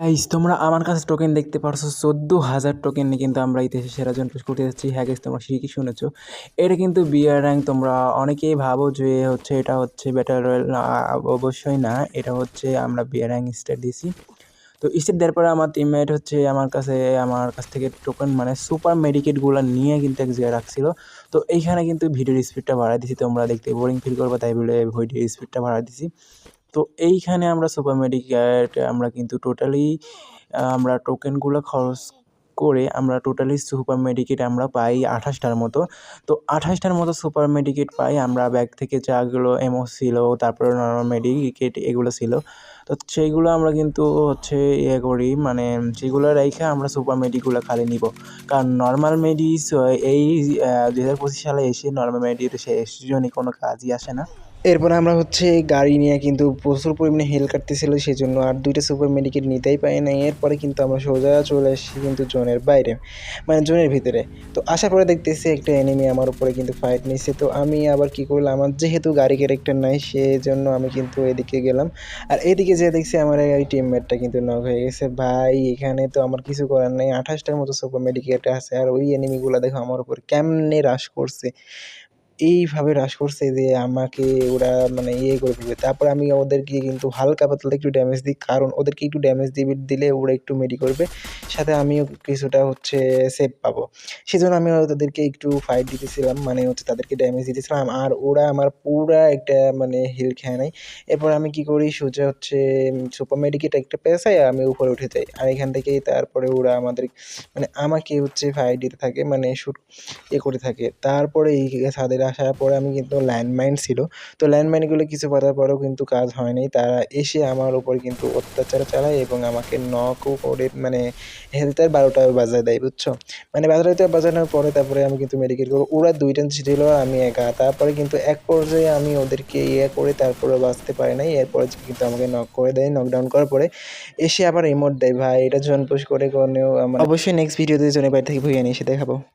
Guys তোমরা আমার কাছে টোকেন দেখতে পারছ, চোদ্দ হাজার টোকেন নিয়ে কিন্তু আমরা ইতিহাসে সেরা জন করতে যাচ্ছি। হ্যাঁ গাইস তোমরা ঠিকই শুনেছো। এটা কিন্তু বিয়ার র্যাঙ্ক তোমরা অনেকেই ভাবো যে হচ্ছে এটা হচ্ছে ব্যাটার রয়্যাল অবশ্যই না, এটা হচ্ছে আমরা বিয়ার র্যাঙ্ক স্টার দিয়েছি। তো স্টার দেওয়ার পরে আমার টিমমেট হচ্ছে আমার কাছে, আমার কাছ থেকে টোকেন মানে সুপার মেডিকেটগুলো নিয়ে কিন্তু এক জায়গায় রাখছিল। তো এইখানে কিন্তু ভিডিওর স্পিডটা বাড়াই দিছি তোমরা দেখতে বোরিং ফিল করবে, তাই বলে ভিডিওর স্পিডটা বাড়াই দিছি তো এইখানে আমরা সুপার মেডিকেট আমরা কিন্তু টোটালি আমরা টোকেনগুলো খরচ করে আমরা টোটালি সুপার মেডিকেট আমরা পাই আঠাশটার মতো। তো আঠাশটার মতো সুপার মেডিকেট পাই, আমরা ব্যাগ থেকে যাগুলো এমও ছিল, তারপরে নর্মাল মেডিকেট এগুলো ছিল। তো সেইগুলো আমরা কিন্তু হচ্ছে ইয়ে করি মানে সেগুলো রেখে আমরা সুপার মেডিগুলো খালি নিব। কারণ নর্মাল মেডিস এই দু হাজার পঁচিশ সালে এসে নর্মাল মেডির শেষ জনই কোনো কাজই আসে না। এরপর আমরা হচ্ছে গাড়ি নিয়ে কিন্তু প্রচুর পরিমাণে হেল কাটতেছিল সেই জন্য আর দুইটা সুপার মেডিকেট নিতেই পাই না এরপরে কিন্তু আমরা সোজা চলে এসেছি কিন্তু জোনের বাইরে মানে জোনের ভিতরে। তো আসার পরে দেখতেছি একটা এনিমি আমার উপরে কিন্তু ফাইট নিচ্ছে তো আমি আবার কি করলাম, আমার যেহেতু গাড়ি ক্যারেক্টার নাই সেই জন্য আমি কিন্তু এদিকে গেলাম। আর এদিকে যে দেখছি আমার এই টিমমেটটা কিন্তু নক হয়ে গেছে। ভাই, এখানে তো আমার কিছু করার নেই। আঠাশটার মতো সুপার মেডিকেট আছে। আর ওই এনিমিগুলো দেখো আমার উপর কেমনে রাশ করছে। এইভাবে হ্রাস করছে যে আমাকে ওরা মানে ইয়ে করে ফেলবে। তারপর আমি ওদেরকে কিন্তু হালকা পাতলা একটু ড্যামেজ দিই, কারণ ওদেরকে একটু ড্যামেজ দিবে, দিলে ওরা একটু মেডি করবে। সাথে আমিও কিছুটা হচ্ছে সেভ পাবো। সেজন্য আমি তাদেরকে একটু ফাইট দিতেছিলাম মানে হচ্ছে তাদেরকে ড্যামেজ দিতেছিলাম। আর ওরা আমার পুরা একটা মানে হিল খেয়ে নেয়। এরপর আমি কি করি, সোজা হচ্ছে সুপার মেডিকেট একটা পেশায় আমি উপরে উঠে যাই। আর এখান থেকেই তারপরে ওরা আমাদের মানে আমাকে হচ্ছে ফাইট দিতে থাকে মানে শুট এ করে থাকে। তারপরে এই ছাদের আসার পরে আমি কিন্তু ল্যান্ডমাইন ছিল। তো ল্যান্ডমাইনগুলো কিছু বাধার পরেও কিন্তু কাজ হয়নি। তারা এসে আমার উপর কিন্তু অত্যাচার চালায় এবং আমাকে নকও করে মানে হেলথের বারোটা বাজায় দেয়, বুঝছ? মানে বারোটা বাজানোর পরে তারপরে আমি কিন্তু মেডিকেল করব ওরা দুইটা ছিল, আমি একা। তারপরে কিন্তু এক পর্যায়ে আমি ওদেরকে ইয়ে করে তারপরে বাঁচতে পারি নাই। এরপরে কিন্তু আমাকে নক করে দেয় নকডাউন করার পরে এসে আবার রিমোট দেয়। ভাই, এটা জন পুশ করে আমার অবশ্যই নেক্সট ভিডিওতে জনের বাড়ি থেকে ভুইয়ে নিয়ে এসে দেখাবো।